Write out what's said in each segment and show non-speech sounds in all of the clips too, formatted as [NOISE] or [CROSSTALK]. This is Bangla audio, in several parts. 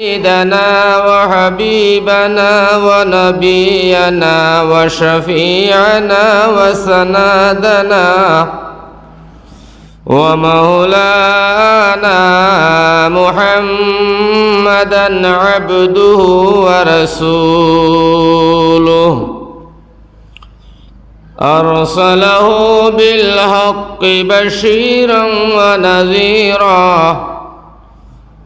سيدنا وحبيبنا ونبينا وشفيعنا وسندنا ومولانا محمدا عبده ورسوله. أرسله بالحق بشيرا ونذيرا.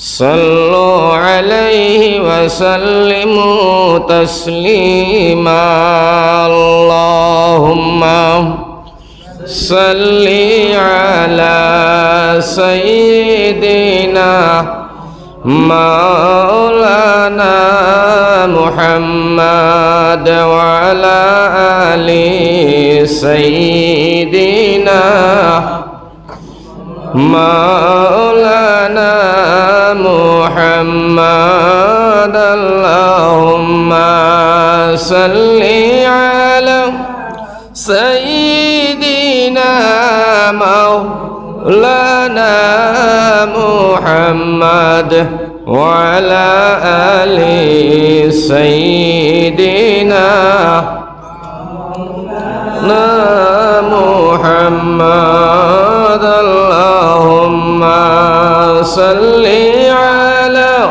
صلوا عليه وسلموا تسليما. اللهم صل على سيدنا مولانا محمد وعلى آل سيدنا مولانا صل على سيدنا مولانا محمد وعلى آل سيدنا محمد. اللهم صل على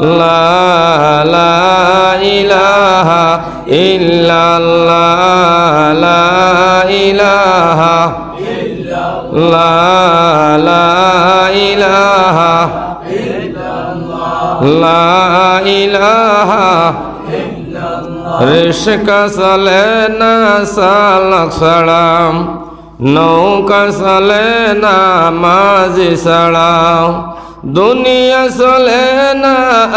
লা ইল্লাল্লাহ ইলাহা লা ইলাহা লা না সালাম নৌকা সালে না মাঝি সালাম। দুনিয়া চলে না,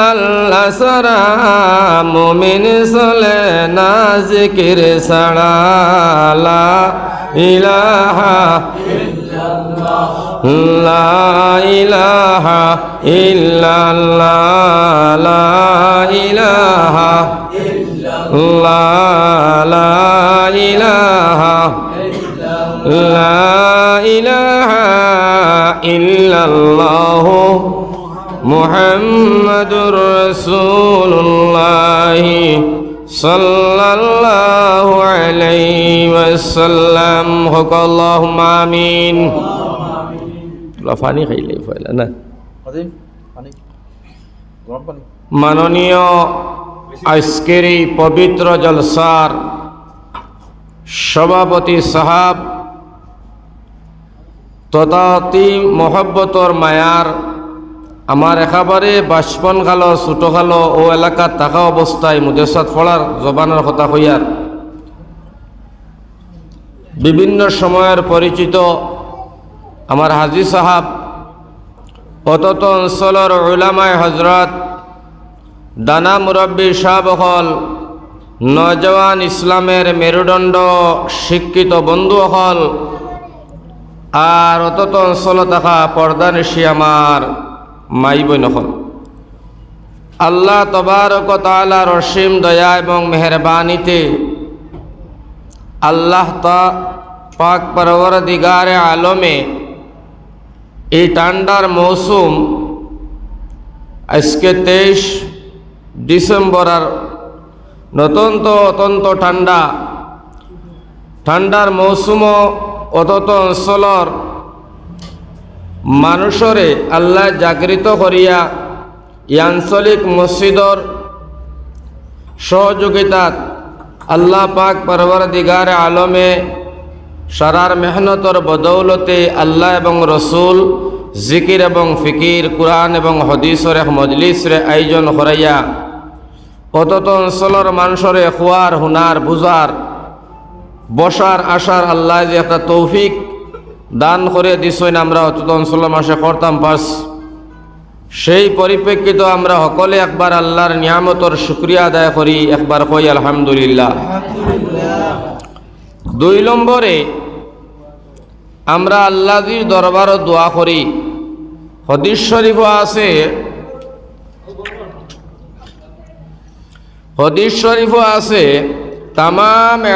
আল্লাহ সারা মুমিন চলে না, জিকির সারা ইলাহা লা ইলাহা ইল্লাল্লাহ, লা ইলাহা লা লা ইলাহা লা ইলাহা ইল্লাল্লাহ মুহাম্মাদুর রাসূলুল্লাহ সাল্লাল্লাহু আলাইহি ওয়াসাল্লাম। হক আল্লাহুম্মা আমিন। লাফানি খাইলে ফয়লা না? মাননীয় আজকের এই পবিত্র জলসার সভাপতি সাহাব তথা অতি মহব্বতর মায়ার আমার একেবারে বাষ্পন খালো ছোট খালো ও এলাকাত থাকা অবস্থায় মুদেশাত পড়ার জবানের কথা হইয়ার বিভিন্ন সময়ের পরিচিত আমার হাজি সাহাব অতত অঞ্চলের উলামায় হজরত দানা মুরব্বী সাহবহল নজওয়ান ইসলামের মেরুদণ্ড শিক্ষিত বন্ধু বন্ধুসকল আর অতত অঞ্চল থাকা পর্দা নিশি আমার মাই বইনসকল আল্লাহ তবারক তালা রসিম দয়া এবং মেহরবানিতে আল্লাহ তা পাক পরবর দিগারে আলমে এই ঠান্ডার মৌসুম আজকে তেইশ ডিসেম্বর আর নতুন তো অত্যন্ত ঠান্ডা ঠান্ডার মৌসুমও অতত অঞ্চলর মানুষরে আল্লাহ জাগৃত করিয়া এই আঞ্চলিক মসজিদর সহযোগিতাত আল্লাহ পাক পরবর দিগার আলমে সারার মেহনতর বদৌলতে আল্লাহ এবং রসুল জিকির এবং ফিকির কুরআন এবং হদিসর মজলিসরে আয়োজন করাইয়া অতত অঞ্চলের মানুষরে খোয়ার হুনার বুজার বসার, আসার আল্লাহ যে একটা তৌফিক দান করে দিছইন আমরা অতত অঞ্চলের মাসে করতাম পাস সেই পরিপ্রেক্ষিত আমরা সকলে একবার আল্লাহর নিয়ামতর শুক্রিয়া আদায় করি, একবার কই, আলহামদুলিল্লাহ। দুই নম্বরে আমরা আল্লাহজির দরবারও দোয়া করি। হদিস শরীফ আছে। হদিস শরীফ আছে। তাম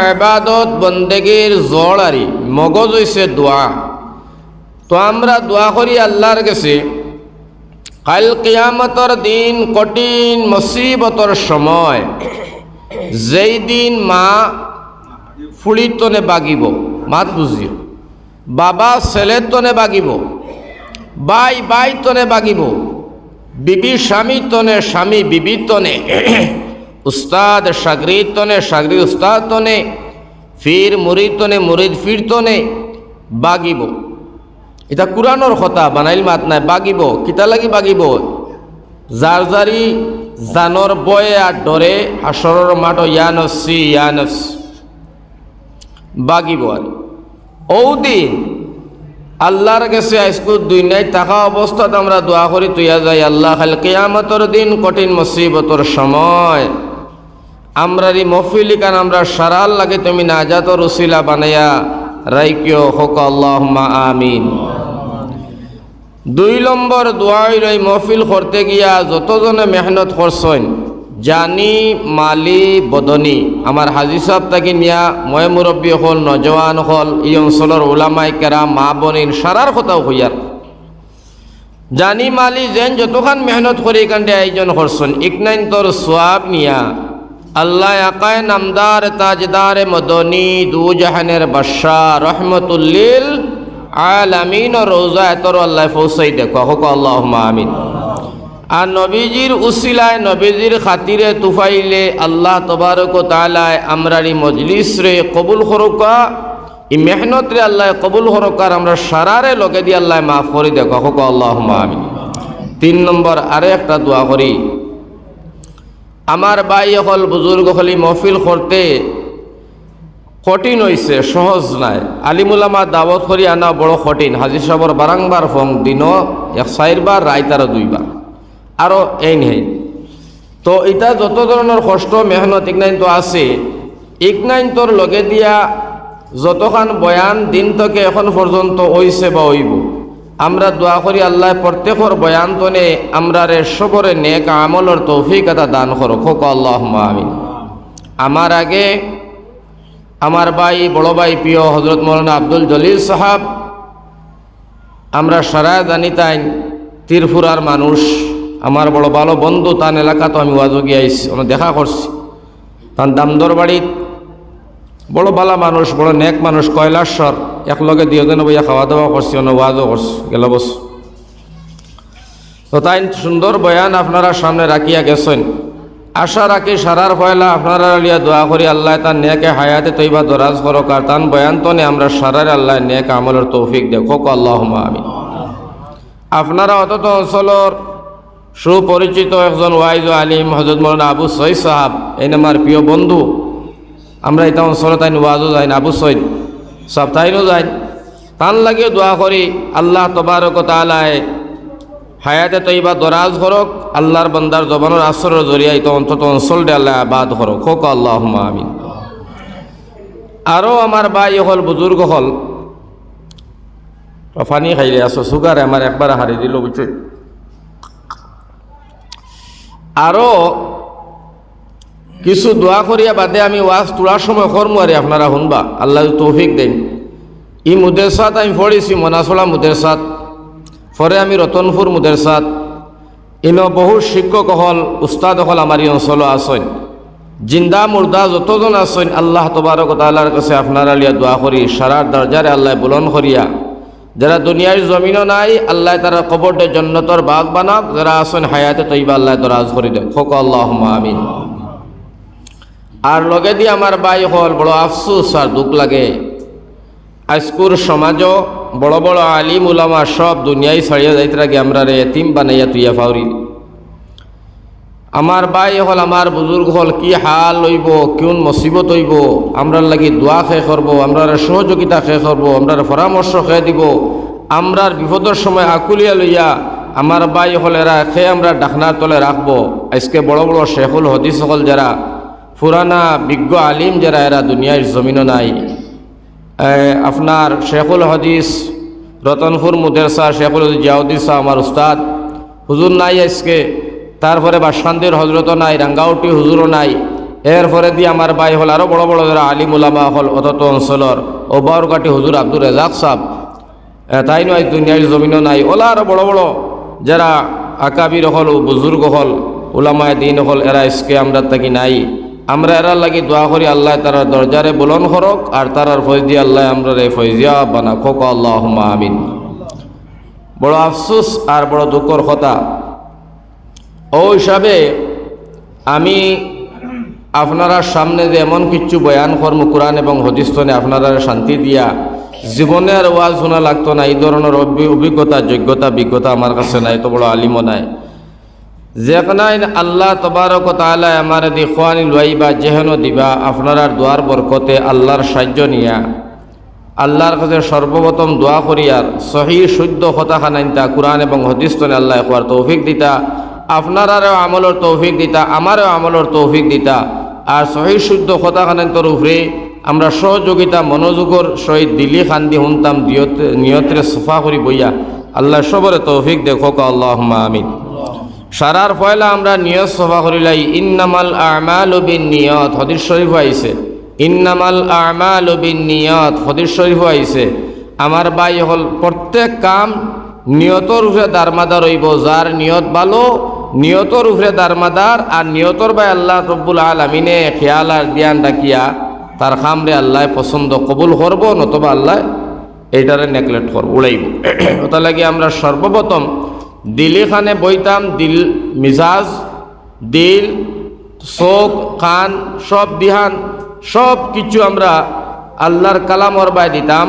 এবাদত বন্দেগীর জড়ারি মগজ হইছে দোয়া। তো আমরা দোয়া করি আল্লাহর কাছে, কাল কিয়ামতর দিন কঠিন মুসিবতর সময়, যেই দিন মা ফুলির তনে বাগিব, মাত বুঝিও বাবা ছেলের তনে বাগিব, বাই বাই তনে বাগিব, বিবি স্বামী তনে স্বামী বিবি তনে উস্তাদ সাগরিদ তনে সাগরি উস্তাদ তনে, ফির মুরিদ তনে, মুরিদ ফির তনে, বাগিব। এটা কোরআনৰ কথা, বানাইল মাত নাই, বাগিব। কিতা লাগি বাগিব? যাৰ জাৰি জানৰ বয়ে আর ডরে হাসৰৰ মাঠ ইয়ানসি ইয়ানস বাগিব আর ও দিন আল্লাহর কাছে আজকু দুই নাই, থাকা অবস্থাত আমরা দোয়া করি, তুইয়া যাই আল্লাহ খাল কেয়ামতর দিন, কঠিন মুসিবতর সময়। আমরার এই মফিলিকান আমরা সারাল লাগে তুমি নাজাতর উসিলা বানাইয়া রাইকিও, হোক আল্লাহ আমিন। দুই নম্বর দোয়াইর এই মহফিল করতে গিয়া যতজনে মেহনত করছেন, জানি, মালি, বদনি, আমার হাজি সাহেব তাকে নিয়া ময় মুরব্বী হল, নজওয়ান হল, এই অঞ্চলের ওলামাই কেরা মা বনিন সারার কথাও হইয়ার জানি, মালি যেন যতখান মেহনত করে এখানটা আয়োজন করছেন ইকনাইন তোর সোয়াব নিয়া আল্লাহ আকায় নামদার, তাজদার, মদনী দু জাহানের বাদশাহ, রহমতুল্লিল আলামিন রোজা এতর আল্লাহ ফৌসাই দেখো, হোক আল্লাহ আমিন। আর নবীজির উসিলায়, নবীজির খাতিরে, তুফাইলে আল্লাহ তবারক তালায় আমরারি মজলিস রে কবুল হরকা ই মেহনত রে আল্লাহ কবুল হরকার আমরা সারারে লগে দিয়ে আল্লাহ মাফ করি দেখো, হোক আল্লাহ আমিন। তিন নম্বর আরে একটা দোয়া করি। আমার বাই হল বুজুর্গ হলি মহফিল করতে কঠিন হয়েছে সহজ নাই। আলিমুলামা দাওয়াত করি আনা বড় কঠিন। হাজির সাহর বারংবার ফং দিন, এক চারবার রাইতারও দুইবার। আরও এই নেই তো এটা যত ধরনের কষ্ট, মেহনত ইকনাইন তো আছে। ইকনাইন তোর লগে দিয়া যতখান বয়ান দিন থেকে এখন পর্যন্ত হইছে বা হইব। আমরা দোয়া করি আল্লাহ প্রত্যেকর বয়ান তনে আমরা রে সবরে নেক আমলর তৌফিক এটা দান করো খোক আল্লাহ আমিন। আমার আগে আমার ভাই, বড় ভাই, প্রিয় হজরত মৌলানা আব্দুল জলিল সাহাব, আমরা সারা জানি তাই তীরফুরার মানুষ। আমার বড় ভালো বন্ধু তান এলাকা তো আমি ওয়াজো গিয়ে আইসি আমি দেখা করছি। তার দামদর বাড়িত বড় ভালো মানুষ, বড় নেক মানুষ কয়লাশ্বর একলগে দুজনে বইয়া খাওয়া দাওয়া করছি ওয়াজও করছি গেল বস। তো তাই সুন্দর বয়ান আপনারা সামনে রাখিয়া গেছেন। আশা রাখি সারার পয়লা আপনারা লিয়া দোয়া করি আল্লাহ তার নেকে হায়াতে তৈবা দরাজ করক আর তান বয়ান তনে আমরা সারার আল্লাহ নেক আমলের তৌফিক দেখো আল্লাহ আমি আপনারা অতত অঞ্চলের সুপরিচিত একজন ওয়াইজ আলিম হজরত মৌলানা আবু সৈদ সাহাব, এই আমার প্রিয় বন্ধু। আমরা এটা অঞ্চলে তাই ওয়াজও যাই আবু সৈদ তাইনও যাই তান লাগিয়ে দোয়া করি, আল্লাহ তবারক তালায় হায়াতে তৈবা দরাজ হরক আল্লাহর বন্দার জবানোর আসরের জরিয়া তো অন্তত অঞ্চলটা আল্লাহ আবাদ হরক হোক আল্লাহ আমিন। আরও আমার ভাই হল, বুজুর্গ হল। পানি খাইলে আছো, সুগারে আমার একবার হারি দিল বুঝছ আরও কিছু দোয়া করিয়া বাদে আমি ওয়াজ তোলার সময় কর্ম আরে আপনারা শুনবা। আল্লাহ তৌফিক দেন। ই মুদেরসাত আমি পড়েছি, মনাসলা মুদেরসাত। পরে আমি রতনপুর মুদেরসাত। ইন বহু শিক্ষক হল, উস্তাদ হল আমার এই অঞ্চল আসেন জিন্দা মুর্দা যতজন আসেন আল্লাহ তবারক তাল্লার কাছে আপনারা লিয়া দোয়া করি, সারার দরজারে আল্লাহ বুলন করিয়া। যারা দুনিয়ার জমিনও নাই, আল্লাহ তারা কবরটে জন্নতর বাগ বানাক। যারা আসেন হায়াতে তৈবা, আল্লাহ দরাজ করি দেন। খোক আল্লাহ আমিন। আর লগে দিয়ে আমার বাই হল বড় আফসুস আর দুঃখ লাগে। আজকুর সমাজ বড় বড় আলিম উলামা সব দুনিয়ায় ছাড়িয়ে যাইতে লাগে আমরা রে এতিম বানাইয়া তুইয়া ফাউরি। আমার বাই হল, আমার বুজুর্গ হল, কি হাল হইব, কোন মুসিবত হইব, আমরার লাগি দোয়া খেয়ে করব, আমরার সহযোগিতা খেয়ে করব, আমরার পরামর্শ খেয়ে দিব, আমরার বিপদের সময় আকুলিয়া লইয়া আমার বাই হল এরা খেয়ে আমরা ডাকনার তলে রাখব। আজকে বড় বড় শেখুল হদিস হল যারা পুরানা বিজ্ঞ আলিম যারা, এরা দুনিয়ার জমিনও নাই। আপনার শেখুল হদিস, রতনপুর মুদেরসা, শেখুল জিয়াউদ্দিন শাহ, আমার উস্তাদ। হুজুর নাই আজকে। তারপরে বাসকান্দির হজরত নাই, রাঙ্গাউটি হুজুরও নাই। এরপরে দিয়ে আমার ভাই হল আরও বড় বড় যারা আলিম উলামা হল অতত অঞ্চলর ও বাউরকাটি হুজুর আব্দুর রেজাক সাহ তাই নয়, দুনিয়ার জমিনও নাই। ওলা আরও বড় বড় যারা আকাবির হল, বুজুর্গ হল, উলামায় দিন হল, এরা আজকে আমরা থাকি নাই। আমরা এরা লাগি দোয়া করি, আল্লাহ তারা দরজারে বুলন করক, আর তারার ফৈজ আল্লাহ আমরা রে ফৈজিয়া বানা খোক আল্লাহ আমিন। বড় আফসোস আর বড় দুঃখর কথা। ও হিসাবে আমি আপনারা সামনে যে এমন কিছু বয়ান কর্ম, কোরআন এবং হদিস্তনে আপনারা শান্তি দিয়া জীবনে আর ওয়াজ শোনা লাগতো না। এই ধরনের অভি- অভিজ্ঞতা, যোগ্যতা, বিজ্ঞতা আমার কাছে নাই তো বড় আলিমও নাই। যেখানে আল্লাহ তবারক তালা আমার দি খোয়ানি লইবা যেহেন দিবা, আপনার দোয়ার বরকতে আল্লাহর সাহায্য নিয়া। আল্লাহর কাছে সর্বপ্রথম দোয়া করিয়ার সহি, শুদ্ধ কথা খানাইতা কোরআন এবং হদিস্তনে আল্লাহ খোয়ার তৌফিক দিতা। আপনারারও আমলের তৌফিক দিতা, আমারও আমলের তৌফিক দিতা। আর সহি, শুদ্ধ কথা খানাইতর উপরে আমরা সহযোগিতা, মনোযোগর সহিত দিলি খান্দি দিয়ত নিয়তরে সফা করি বইয়া। আল্লাহ সবরে তৌফিক দেখো আল্লাহ আমিন। সারার পয়লা আমরা নিয়ত সভা করিলাই ইন্নামাল আমাল বিন নিয়ত হদির শরীফ আইছে। ইন্নামাল আমাল বিন নিয়ত হদির শরীফ আইছে। আমার বাই হল, প্রত্যেক কাম নিয়তর উপরে দারমাদার হইব, যার নিয়ত ভালো, নিয়তর উপরে দারমাদার, আর নিয়তর বাই আল্লাহ রব্বুল আলমিনে খেয়াল আর জ্ঞান ডাকিয়া তার খামরে আল্লাহ পছন্দ কবুল করব, নতবা আল্লাহ এইটারে নেগলেক্ট করব, উড়াইব। ওটা লাগে আমরা সর্বপ্রথম দিলিখানে বইতাম, দিল মিজাজ, দিল চোখ কান সব দিহান, সব কিছু আমরা আল্লাহর কালাম অরবাই দিতাম।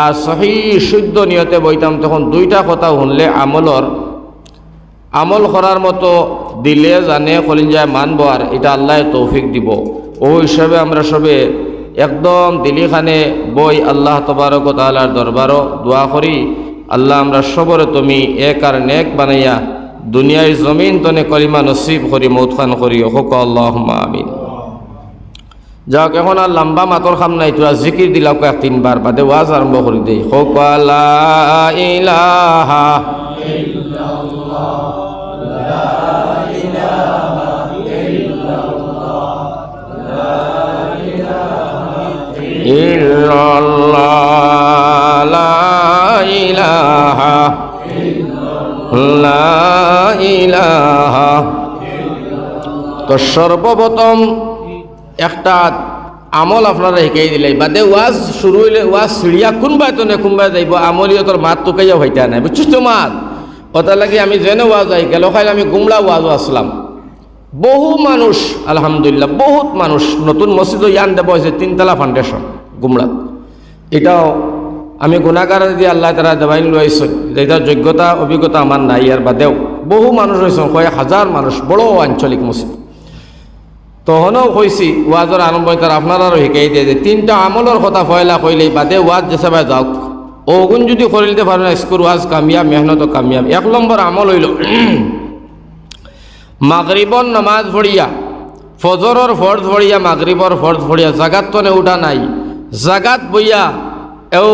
আর সহি শুদ্ধ নিয়তে বইতাম, তখন দুইটা কথা শুনলে আমলর, আমল করার মতো দিলে জানে কলিঞ্জায় মানব আর এটা আল্লাহ তৌফিক দিব। ও হিসাবে আমরা সবে একদম দিলিখানে বই আল্লাহ তবারক তালার দরবারও দোয়া করি। আল্লাহ, আমরা সবরে তুমি এক আর নেক বানাইয়া দুনিয়ার জমিন তনে করিমা নসিব করি, মৌতখান করি। হোক আল্লাহ আমিন। যাওক এখন আর লম্বা মাতর খাম নাই, তোরা জিকির দিলাও কয়েক তিনবার, বাদে ওয়াজ আরম্ভ করে দেই। হোক আল্লাহ ইল্লাল্লাহ। লা তো সর্বপ্রথম একটা আমল আপনারা শিকাই দিলে, বাদে ওয়াজ শুরু হইলে, ওয়াজ চিড়িয়া কোনবাই তো কোনবাই যাইব আমলিয়তর মাত তোকাইয়া হইতা নাই বুঝছিস তো মাত? ওটা লাগি আমি যেনে ওয়াজ আই গেল, খাইলে আমি গুমলা ওয়াজও আসলাম। বহু মানুষ, আলহামদুলিল্লাহ, বহুত মানুষ নতুন মসজিদও ইয়ান দেব হয়েছে তিনতলা ফাউন্ডেশন গুমলাত। এটাও আমি গুণাগার দিয়ে আল্লাহ তারা দেবাইন লইছে যেটা যোগ্যতা, অভিজ্ঞতা আমার নাই ইয়ার বাদেও বহু মানুষ রয়েছেন কয়েক হাজার মানুষ বড় আঞ্চলিক মসজিদ তখনও কইছি ওয়াজর আরম্ভ তার আপনারাও শিকাই দিয়ে যে তিনটা আমলের কথা ফয়লা কইলেই বাদে ওয়াজ যেসবে যাওক। ওগুন যদি করিলতে পারেন স্কুল ওয়াজ কামিয়াব, মেহনত কামিয়াব। এক নম্বর আমল হইল [CLEARS THROAT] মাগরিবর নামাজ পড়িয়া ফজরর ফর্জ পড়িয়া মাগরিবর ফর্জ পড়িয়া জাগাত তনে উঠা নাই, জাগাত বইয়া এও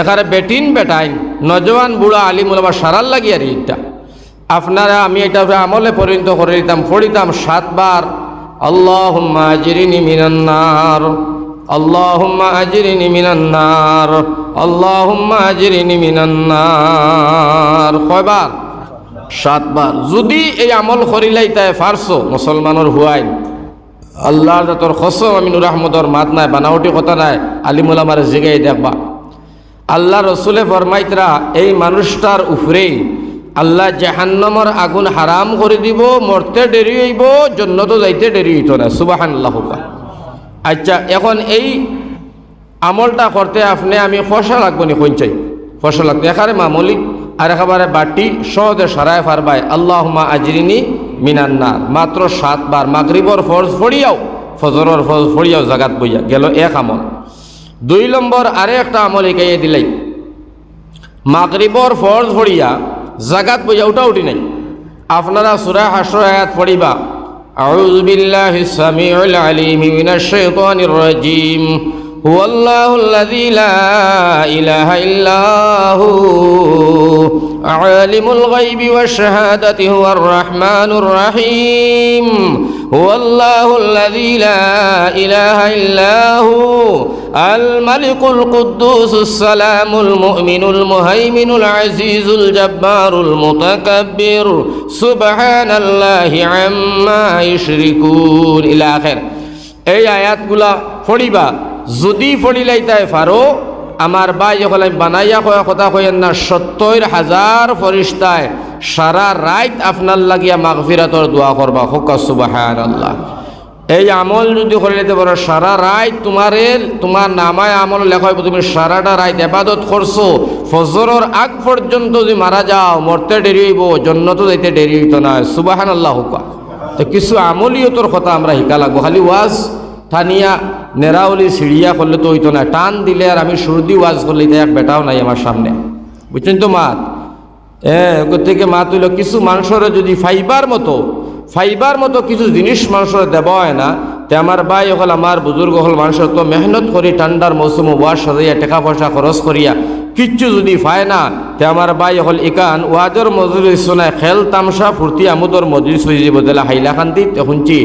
এখানে বেটিন বেটাইন, নজওয়ান বুড়া আলিম ওলামা সারাল লাগি আর এইটা। আপনারা আমি এটা আমলে পরিণত করে দিতাম, পড়িতাম সাতবার। আল্লাহ মাজিরিনি মিনান্নার আল্লাহুম্মা আজরিনি মিনান নার, আল্লাহুম্মা আজরিনি মিনান নার। কয়বার? সাতবার। যদি এই আমল করিলাই তাই ফারছো মুসলমানের হুয়াইন। আল্লাহর তোর খসম আমি নুর আহমদর মাত নাই, বানাওটি কথা নাই আলিমুল আমার জিগাই দেখবা। আল্লাহ রসুলে ফরমাইতরা, এই মানুষটার উপরেই আল্লাহ জাহান্নমর আগুন হারাম করে দিব, মরতে দেরি হইব, জন্নত যাইতে দেরি হইত না। সুবাহান্লাহ আচ্ছা এখন এই আমলটা করতে আপনি, আমি ফসা লাগবো নি চাই? ফসা লাগতো এখানে মামলি, আর একেবারে বাটি সহজে সারায় ফারবাই আল্লাহমা আজরিনি মিনান্নার মাত্র সাতবার মাগরিবর ফরজ ফড়িয়াও, ফজরর ফরজ ফড়িয়াও জাগাত বইয়া গেল এক আমল। দুই নম্বর আরে একটা আমল একাইয়ে দিলাই। মাগরিবর ফর্জ ভরিয়া জাগাত বইয়া উঠা উঠি নাই। আপনারা সুরা হাসর আয়াত পড়িবা আউজ বিল্লাহ সামিউল আলিম রাজিম। هو الله الذي لا إله إلا هو عالم الغيب والشهادة هو الرحمن الرحيم هو الله الذي لا إله إلا هو الملك القدوس السلام المؤمن المهيمن العزيز الجبار المتكبر سبحان الله عما يشركون إلى آخر এই আয়াতগুলা ফড়িবা যদি ফড়িলাই তাই ফারো আমার বাই যখন আমি বানাইয়া কয়া কথা কইেন না, সত্তর হাজার ফরিস্তায় সারা রাত আপনার লাগিয়া মাগফিরাতর দোয়া করবা। হোকা সুবাহান আল্লাহ এই আমল যদি করে নিতে পারো, সারা রাত তোমারে, তোমার নামায় আমল লেখা তুমি সারাটা রাত এবাদত করছ, ফজরের আগ পর্যন্ত যদি মারা যাও, মরতে দেরি হইব, জন্নত যাইতে দেরি হইতো না। সুবাহান আল্লাহ হুকা। তো কিছু আমলিয়তর কথা আমরা শিকা লাগবো। খালি ওয়াজ, থানিয়া নেরাউলি সিঁড়িয়া করলে তো হইতো না। টান দিলে আর আমি সর্দি ওয়াজ করলে এক বেটাও নাই আমার সামনে। বুঝছেন তো মাত? হ্যাঁ থেকে মা তুইল কিছু মানুষের যদি ফাইবার মতো ফাইবার মতো কিছু জিনিস মানুষের দেব হয় না, তে আমার ভাই হল, আমার বুজুর্গ হল, মানুষের তো মেহনত করি, ঠান্ডার মৌসুম ওয়াশ সাজাইয়া, টাকা পয়সা খরচ করিয়া কিচ্ছু যদি পায় না, তে আমার ভাই হল ইকান, ওয়াজর মজুরি শোনায় খেল তামসা, ফুর্তি আমুদর মজুরি সইজি বদলা হাইলাকান্তি শুনছি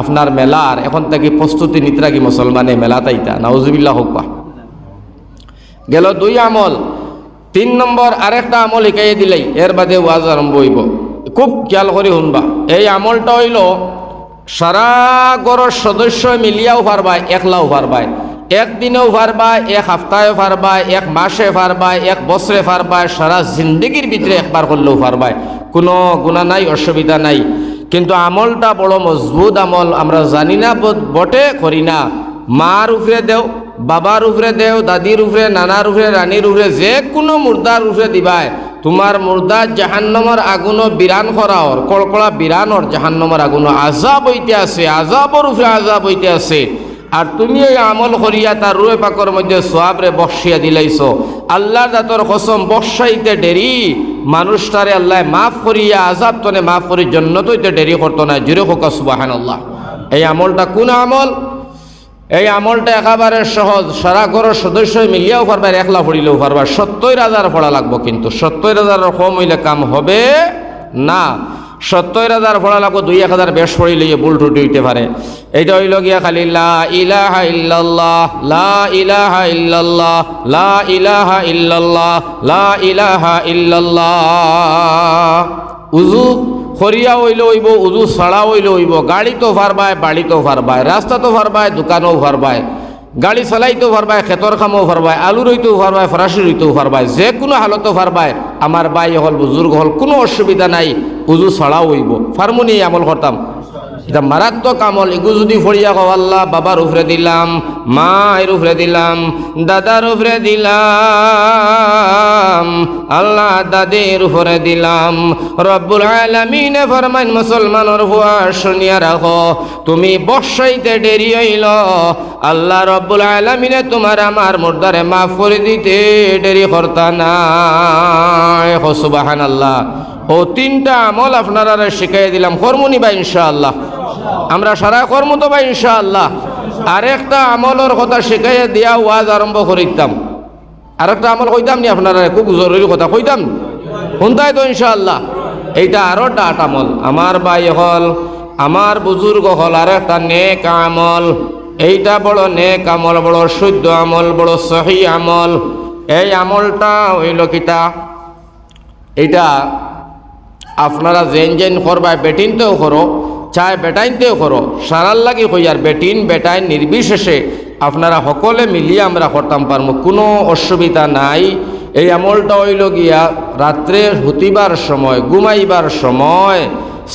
আপনার মেলার এখন থেকে প্রস্তুতি নিতরাগি মুসলমানে মেলা তাইতা, নাউজুবিল্লাহ হোক গেল দুই আমল, তিন নম্বর আরেকটা আমল শিকাই দিলেই, এর বাদে ওয়াজ আরম্ভ হইব। খুব খেয়াল করে শুনবা, এই আমলটা হইল, সারা গড়ের সদস্য মিলিয়াও পারবাই, একলাও পারবাই। একদিনেও পারবাই এক সপ্তাহে পারবাই এক মাসে পারবাই এক বছরে পারবাই সারা জিন্দগির ভিতরে একবার করলেও পারবাই কোনো গুণা নাই, অসুবিধা নাই। কিন্তু আমলটা বড় মজবুত আমল, আমরা জানি না বটে, করি না। মার উপরে দেও, বাবার উপরে দেও, দাদির উপরে নানার উপরে রানীর উপরে যে কোনো মুর্দার উপরে দিবাই তোমার মুর্দার জাহান্নমর আগুনো বিরান করাওর কড়কড়া বিরানর জাহান্নমর আগুনো আজাব হইতে আছে, আজাবর উপরে আজাব হইতে আছে। আর তুমি এই আমল করিয়া তার রুয়ে পাকর মধ্যে সোয়াবরে বসিয়া দিলাইছ। আল্লাহর দাতর কসম বসাইতে দেরি। মানুষটারে আল্লাহ মাফ করিয়া, আজাব তনে মাফ করি জন্য তো দেরি করতো না। জুড়ে হোক সুবাহান আল্লাহ এই আমলটা কোন আমল? এই আমলটা একেবারে সহজ। সারা ঘরের সদস্য মিলিয়াও পারবার একলা পড়িলেও পারবার সত্তর হাজার পড়া লাগবো কিন্তু। সত্তর হাজারের কম হইলে কাম হবে না। সত্তর হাজার পড়া লাগবো দুই এক হাজার বেশ পড়িলে ভুল টুটি হইতে পারে। এইটা হইল গিয়া খালি লা ইলাহা ইল্লাল্লাহ, লা ইলাহা ইল্লাল্লাহ, লা ইলাহা ইল্লাল্লাহ, লা ইলাহা ইল্লাল্লাহ। উজু খরিয়া হইলে হইব, উজু ছাড়া হইলে হইব, গাড়ি তো ফারবায়, বাড়ি তো ফারবায়, রাস্তা তো ফারবায়, দোকানও ফারবায়। গাড়ি চালাইতেও পারবায় খেতর খামও পারবায় আলু রইতেও পারবায় ফরাসি রইতেও পারবায় যে কোনো হালতো পারবায় আমার বাই হল বুজুর্গ হল কোনো অসুবিধা নাই, উজু ছাড়াও হইব। ফার্মুনি আমল করতাম এটা মারাত্মক আমল। এগু যদি ফড়িয়া কও আল্লাহ বাবার উপরে দিলাম, মায়ের উপরে দিলাম, দাদার উপরে দিলাম, আল্লাহ দাদের উপরে দিলাম। রব্বুল আলামিনে ফরমাইন, মুসলমানের হুয়া শুনিয়া রাখো, তুমি বসাইতে দেরি হইল। আল্লাহ রব্বুল আলামিনে তোমার আমার মুর্দারে মাফ করে দিতে দেরি করতা না সুবাহান আল্লাহ ও তিনটা আমল আপনারা শিখাই দিলাম, কর্মনি বা ইনশাআল্লাহ। আমরা সারা কর্ম তো বা ইনশাআল্লাহ। আরেকটা আমলের কথা শিখাই দিয়া ওয়াজ আরম্ভ করিতাম। আরেকটা আমল কইতাম নি আপনারা? খুব জরুরি কথা কইতাম শুনতাই তো, ইনশাআল্লাহ। এইটা আরও ডাট আমল। আমার বাই হল, আমার বুজুর্গ হল আর একটা নেক আমল। এইটা বড় নেক আমল, বড় শুদ্ধ আমল, বড় সহি আমল। এই আমলটা হইল কিতা? এইটা আপনারা জেন জেন করবা, বেটিনতেও করো। চায় বেটাইনতেও করো। সারার লাগি কইয়ার বেটিন, বেটাইন নির্বিশেষে আপনারা সকলে মিলিয়ে আমরা করতাম পারব কোনো অসুবিধা নাই। এই আমলটা হইল গিয়া রাত্রে হুতিবার সময়, ঘুমাইবার সময়,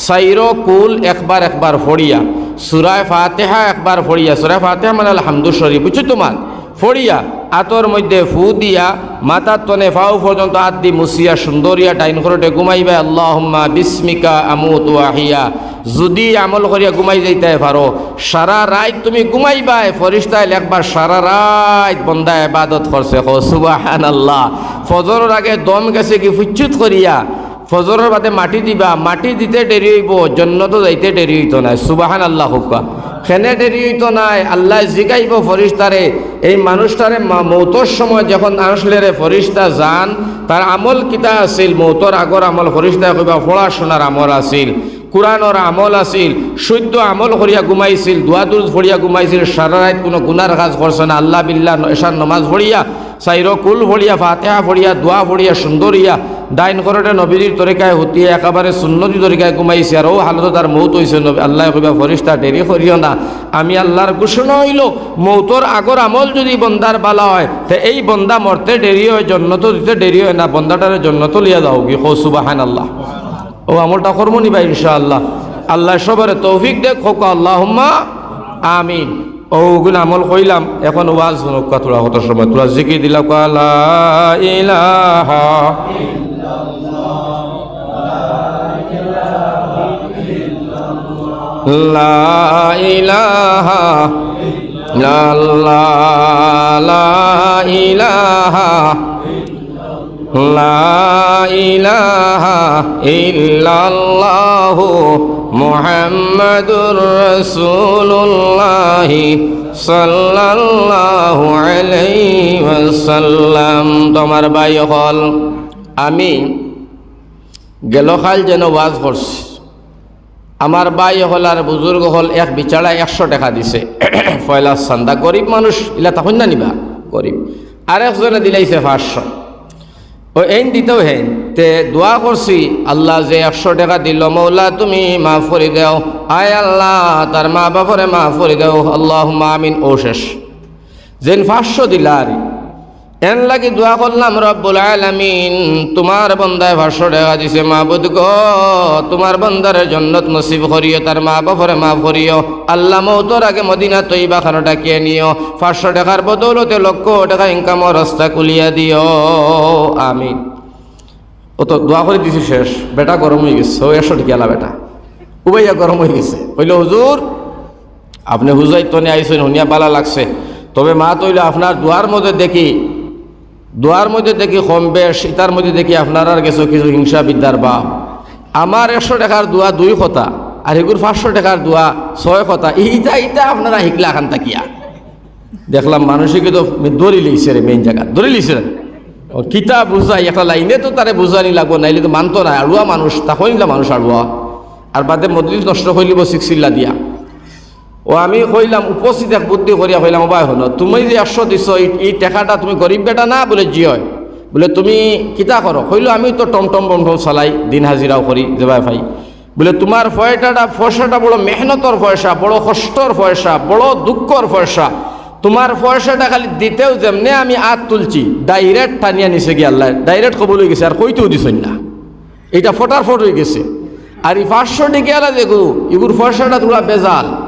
সাইর কুল একবার একবার ফড়িয়া, সুরায় ফাতেহা একবার ফড়িয়া, সুরায় ফাতেহা মানে আলহামদু শরীফ, বুঝছ তোমার? ফড়িয়া, আতর মধ্যে ফু দিয়া মাতার তনে ফাউ পর্যন্ত হাত দি মুসিয়া সুন্দরিয়া ডাইন করতে ঘুমাইবে, আল্লাহম্মা বিস্মিকা আমুত আহিয়া। যদি আমল করিয়া ঘুমাই যাইতে পারো, সারা রাত তুমি ঘুমাইবাই, ফরিস্তায় একবার সারা রাত বন্দা এবাদত করছে। সুবাহান আল্লাহ ফজরের আগে দম গেছে কি ফুচ্ছুত করিয়া? ফজরের বাদে মাটি দিবা, মাটি দিতে দেরি হইব, জন্নত যাইতে দেরি হইতো না সুবাহান আল্লাহ হুকা। খেনে দেরি হইতো নাই? আল্লাহ জিগাইব ফরিস্তারে। এই মানুষটারে মৌতর সময় যখন আসলে রে ফরিস্তা যান, তার আমল কিতা আছিল? মৌতর আগর আমল ফরিস্তা কইবা, পড়াশোনার আমল আছিল। কোরআনর আমল আছিল, শুদ্ধ আমল করিয়া ঘুমাইছিল দোয়া দুরুদ ফড়িয়া ঘুমাইছিল, সারা রাত কোনো গুনার কাজ করছে না, আল্লাহ বিল্লা এসার নমাজ ফড়িয়া সাইর কুল ফড়িয়া ফাতেহা ফড়িয়া দোয়া ফড়িয়া সুন্দরিয়া ডাইন করতে নবীর তরিকায় হতিয়া একেবারে সুন্নতি তরিকায় ঘুমাইছে আর ও হালত তার মৌত হয়েছে আল্লাহ কইবা ফরিস্তা দেরি করিও না। আমি আল্লাহর ঘোষণা হইল মৌতর আগর আমল যদি বন্দার বালা হয়, তে এই বন্দা মরতে দেরি হয়, জন্নত দিতে দেরি হয় না বন্দাটারে জন্নত লিয়া দাও কি হো সুবাহান আল্লাহ ও আমলটা করব নি ভাই, ইনশাআল্লাহ। আল্লাহ সবারে তৌফিক দেখ, হোক আল্লাহুম্মা, আমিন। ওগুলো আমল কইলাম, এখন ওয়াজ শুনুক তোরা কত সময়। তোরা জিকি দিলা কালা ইলাহা লা লা লা ইলাহা ইল্লাল্লাহু মুহাম্মাদুর রাসূলুল্লাহ সাল্লাল্লাহু আলাইহি ওয়াসাল্লাম। তোমার ভাই হল, আমি গেল খাল যেন ওয়াজ করছি। আমার ভাই হল আর বুজুর্গ হল এক বিচারা একশো টাকা দিছে। [COUGHS] পয়লা চান্দা গরিব মানুষ, ইলা তখন না নিবা, গরিব। আর একজনে দিলাইছে পাঁচশো। ও এন দিতেও হেন তে দোয়া করছি, আল্লাহ যে একশো টাকা দিল, মৌলা তুমি মাফ করে দেও। আয় আল্লাহ, তার মা বাপরে মাফ করে দেও। আল্লাহ আমিন, ও শেষ। যেন পাঁচশো দিলা আর এন লাগি দোয়া করলাম রব্বুল আলামিন। তোমার বন্দায় ভাষ্য টাকা দিছে মাহবুদ গো, তোমার বন্দারের জন্নত নসিব করিও, তার মা বাপরে মাফ করিও। আল্লাহ মৌতর আগে মদিনা তৈবা খানো ডাকিয়ে নিও। পাঁচশো টাকার বদৌলতে লক্ষ টাকা ইনকামের রাস্তা কুলিয়া দিও। আমিন। ও তো দোয়া করে দিছি শেষ। বেটা গরম হয়ে গেছে। ও একশো টিকিয়ালা বেটা। উবাইয়া গরম হয়ে গেছে। কইলে, হুজুর, আপনি হুজাই তনে আইসেন হুনিয়া বালা লাগছে। তবে মা তৈলে, আপনার দোয়ার মধ্যে দেখি দোয়ার মধ্যে দেখি কম বেশ ইতার মধ্যে দেখি আপনার আর কিছু হিংসা বিদ্যার বা আমার একশো টাকার দোয়া দুই কথা, আর এগুর পাঁচশো টাকার দোয়া ছয় কথা ইটা এইটা আপনারা শিকলা খান তাকিয়া। দেখলাম মানুষকে তো দড়ি লিছে রে মেইন জায়গা দড়ি লিছে রে। কিতা বুঝাই, একটা লাইনে তো তারে বুঝানি লাগবো, নাইলে তো মানতো না, আড়ুয়া মানুষ তাকে নিলা মানুষ আড়ুয়া। আর বাদে মজলিস নষ্ট হইলিব সিক্সিল্লা দিয়া। ও আমি কইলাম, উপস্থিত এক বুদ্ধি করিয়া কইলাম বাই হলো তুমি যে একশো দিছ, এই- টাকাটা তুমি গরিব বেটা না? বলে, জি হয়। বলে, তুমি কিতা করো? কইলো, আমি তো টমটম বমটম চালাই, দিন হাজিরাও করি যে ভাই ভাই। বলে তোমার পয়সাটা পয়সাটা বড় মেহনতর পয়সা বড় কষ্টর পয়সা বড় দুঃখর পয়সা তোমার পয়সাটা খালি দিতেও যেমনি আমি আত তুলছি ডাইরেক্ট টানিয়া নিছে গিয়ে আল্লাহ। ডাইরেক্ট কবল হয়ে গেছে আর কইতেও দিছেন না। এটা ফটার ফট হয়ে গেছে। আর এই পাঁচশো টিকে আলা দেখো এগুর পয়সাটা তোলা বেজাল।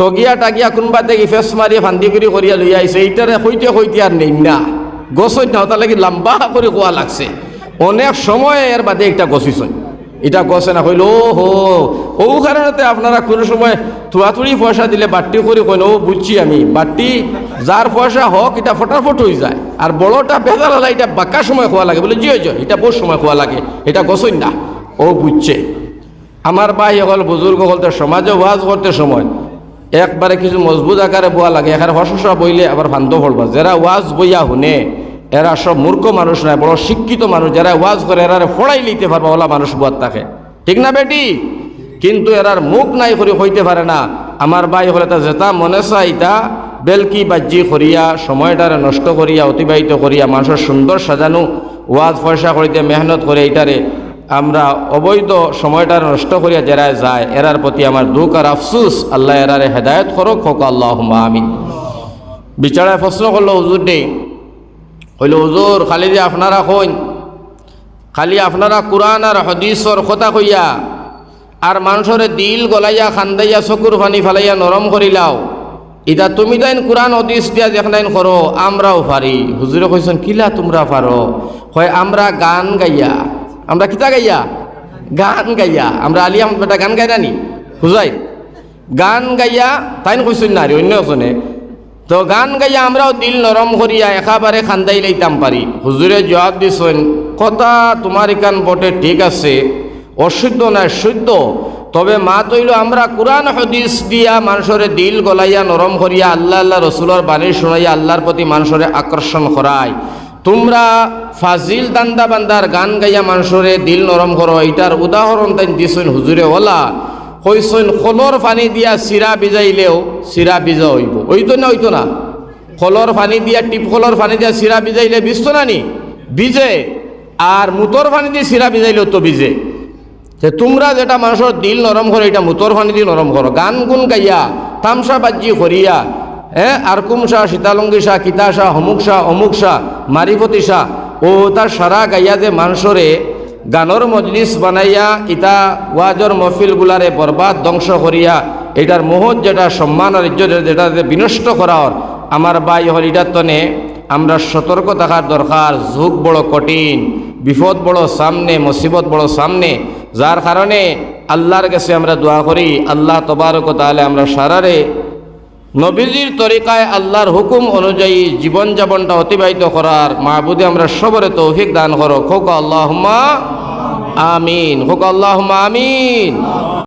টগিয়া টাগিয়া কোনবা দেখি ফেস মারিয়ে ফান্দি কৰি করিয়া লই আইছে এইটারে হইতে হইতে আর নেই, না। গছই না ওটা লাগি লম্বা করে কোয়া লাগছে। অনেক সময় এর বাদে একটা গছিছই এটা গছে না কইল ও হো। ও কারণেতে আপনারা কোনো সময় তুড়াতুড়ি পয়সা দিলে বাট্টি করে কইল ও বুঝছি আমি। বাট্টি যার পয়সা হোক এটা ফটাফট হয়ে যায়। আর বড়টা বেজাল হলে এটা বাক্কা সময় খোয়া লাগে। বলে জিও জিও এটা বহু সময় খোয়া লাগে। এটা গছই না। ও বুঝছে আমার ভাই হল বুজুর্গ হল তো সমাজে ওয়াজ করতে সময়। একবারে কিছু মজবুত আকারে বোয়া লাগে, এখানে হসসা বইলে আবার ফান্দ ফলবা। যারা ওয়াজ বইয়া শুনে, এরা সব মূর্খ মানুষ নয়, বড় শিক্ষিত মানুষ। যারা ওয়াজ করে এরা ফড়াই লিতে পারবা, ওলা মানুষ বুয়ার থাকে ঠিক না বেটি? কিন্তু এরার মুখ নাই করে হইতে পারে না। আমার ভাই হলে তা যেটা মনে চাইতা, বেলকি বাজ্যি করিয়া, সময়টারে নষ্ট করিয়া, অতিবাহিত করিয়া, মানুষের সুন্দর সাজানো, ওয়াজ পয়সা করিতে মেহনত করে এইটারে আমরা অবৈধ সময়টা নষ্ট করিয়া যারা যায়, এরার প্রতি আমার দুঃখ আর আফসুস। আল্লাহ এরারে হেদায়ত করক, হোক আল্লাহ আমিন। বিচারায় প্রশ্ন করল হুজুর নেই হইল হুজুর, খালি যে আপনারা কইন, খালি আপনারা কোরআন আর হদিসর কথা কইয়া আর মানুষের দিল গলাইয়া, খান্দাইয়া, চকুর পানি ফালাইয়া নরম করিলাও ইটা তুমি তাইন কোরআন, হদিস দিয়া যেখান করো, আমরাও পারি। হুজুরে কইছেন, কিলা তোমরা পারো? হয় আমরা গান গাইয়া আমরা কিতা গাইয়া? গান গাইয়া। আমরা আলিয়াম বেটা গান গাই নানি বুঝাই গান গাইয়া, তাইন কইছেন না অন্য একজনে। তো গান গাইয়া আমরাও দিল নরম করিয়া একেবারে খান্দাই লাইতাম পারি। হুজুরে জবাব দিছেন, কথা তোমার ইকান বটে, ঠিক আছে। অশুদ্ধ না শুদ্ধ? তবে মা তৈল আমরা কোরআন, হদিস দিয়া মানুষের দিল গলাইয়া নরম করিয়া আল্লাহ আল্লাহ রসুলর বাণী শুনাইয়া আল্লাহর প্রতি মানুষের আকর্ষণ করায় তোমরা ফাজিল দান্দা বান্দার গান গাইয়া মানুষের দিল নরম করো এটার উদাহরণ তাই দিছেন হুজুরে ওলা। কইসইন খোলর পানি দিয়া চিরা বিজাইলেও চিরা বিজা হইব। ওইতো না ওইতো না? খোলর পানি দিয়া টিপ, খোলর পানি দিয়া চিরা বিজাইলে ভিজতো না নি? বিজে আর মুতর পানি দিয়ে চিরা ভিজাইলেও তো বিজে যে তোমরা যেটা মানুষের দিল নরম করো এটা মুতর পানি দিয়ে নরম করো। গান গুন গাইয়া, তামসা বাজ্যি করিয়া হ্যাঁ আরকুম শাহ? সীতালঙ্গী শাহ, কিতা শাহ হমুক শাহ, অমুক শাহ, মারিফতি শাহ। ও তার সারা গাইয়া যে মানুষরে গানর মজলিস বানাইয়া ইতা ওয়াজর মহফিল গুলারে বরবাদ ধ্বংস করিয়া এটার মোহত যেটা, সম্মান আর ইজ্জত যেটা বিনষ্ট করার আমার বাই হল এটার তনে আমরা সতর্ক থাকার দরকার যুগ বড় কঠিন, বিপদ বড় সামনে, মুসিবত বড় সামনে। যার কারণে আল্লাহর কাছে আমরা দোয়া করি, আল্লাহ তবারক তাহলে আমরা সারারে নবীজির তরিকায় আল্লাহর হুকুম অনুযায়ী জীবনযাপনটা অতিবাহিত করার বুধি আমরা সবরে তৌফিক দান করো। খোক আল্লাহ আমিন, হোক আল্লাহ আমিন।